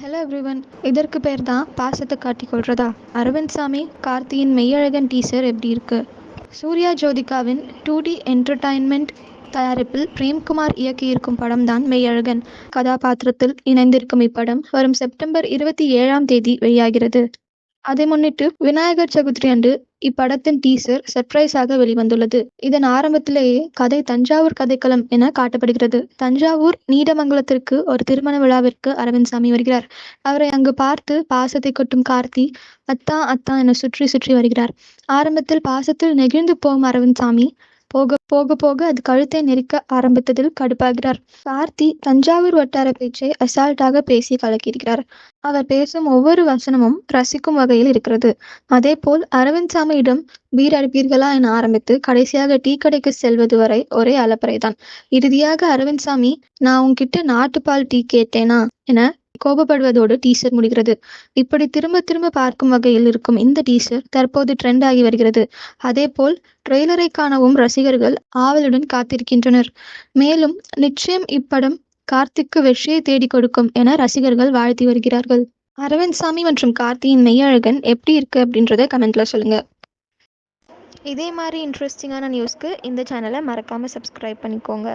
Hello everyone இதற்கு பேர் தான் பாசத்தை காட்டிக் கொள்றதா? அரவிந்த் சாமி கார்த்தியின் மெய்யழகன் டீசர் எப்படி இருக்கு? சூர்யா ஜோதிகாவின் டூ டி என்டர்டைன்மெண்ட் தயாரிப்பில் பிரேம்குமார் இயக்கியிருக்கும் படம் தான் மெய்யழகன். கதாபாத்திரத்தில் இணைந்திருக்கும் இப்படம் வரும் செப்டம்பர் இருபத்தி ஏழாம் தேதி வெளியாகிறது. அதை முன்னிட்டு விநாயகர் சதுர்த்தி அன்று இப்படத்தின் டீசர் சர்ப்ரைஸாக வெளிவந்துள்ளது. இதன் ஆரம்பத்திலேயே கதை தஞ்சாவூர் கதைக்களம் என காட்டப்படுகிறது. தஞ்சாவூர் நீடமங்கலத்திற்கு ஒரு திருமண விழாவிற்கு அரவிந்த் சாமி வருகிறார். அவரை அங்கு பார்த்து பாசத்தை கொட்டும் கார்த்தி அத்தா அத்தா என சுற்றி சுற்றி வருகிறார். ஆரம்பத்தில் பாசத்தில் நெகிழ்ந்து போகும் அரவிந்த் சாமி போக போக போக அது கழுத்தை நெரிக்க ஆரம்பித்ததில் கடுப்பாகிறார். கார்த்தி தஞ்சாவூர் வட்டார பேச்சை அசால்ட்டாக பேசி கலக்கியிருக்கிறார் அவர் பேசும் ஒவ்வொரு வசனமும் ரசிக்கும் வகையில் இருக்கிறது. அதே போல் அரவிந்த் சாமியிடம் பீர் அடிப்பீர்களா என ஆரம்பித்து கடைசியாக டீ கடைக்கு செல்வது வரை ஒரே அலப்பறைதான் இறுதியாக அரவிந்த் சாமி நான் உன்கிட்ட நாட்டுப்பால் டீ கேட்டேனா என கோபப்படுவதோடு டீசர் முடிகிறது. இப்படி திரும்ப திரும்ப பார்க்கும் வகையில் இருக்கும் இந்த டீசர் தற்போது ட்ரெண்ட் ஆகி வருகிறது. அதேபோல் ட்ரெய்லரை காணவும் ரசிகர்கள் ஆவலுடன் காத்திருக்கின்றனர். மேலும் நிச்சயம் இப்படம் கார்த்திக்கு வெற்றியை தேடி கொடுக்கும் என ரசிகர்கள் வாழ்த்தி வருகிறார்கள். அரவிந்த் சாமி மற்றும் கார்த்தியின் மெய்யழகன் எப்படி இருக்கு அப்படின்றத கமெண்ட்ல சொல்லுங்க. இதே மாதிரி இன்ட்ரெஸ்டிங்கான நியூஸ்க்கு இந்த சேனலை மறக்காம சப்ஸ்கிரைப் பண்ணிக்கோங்க.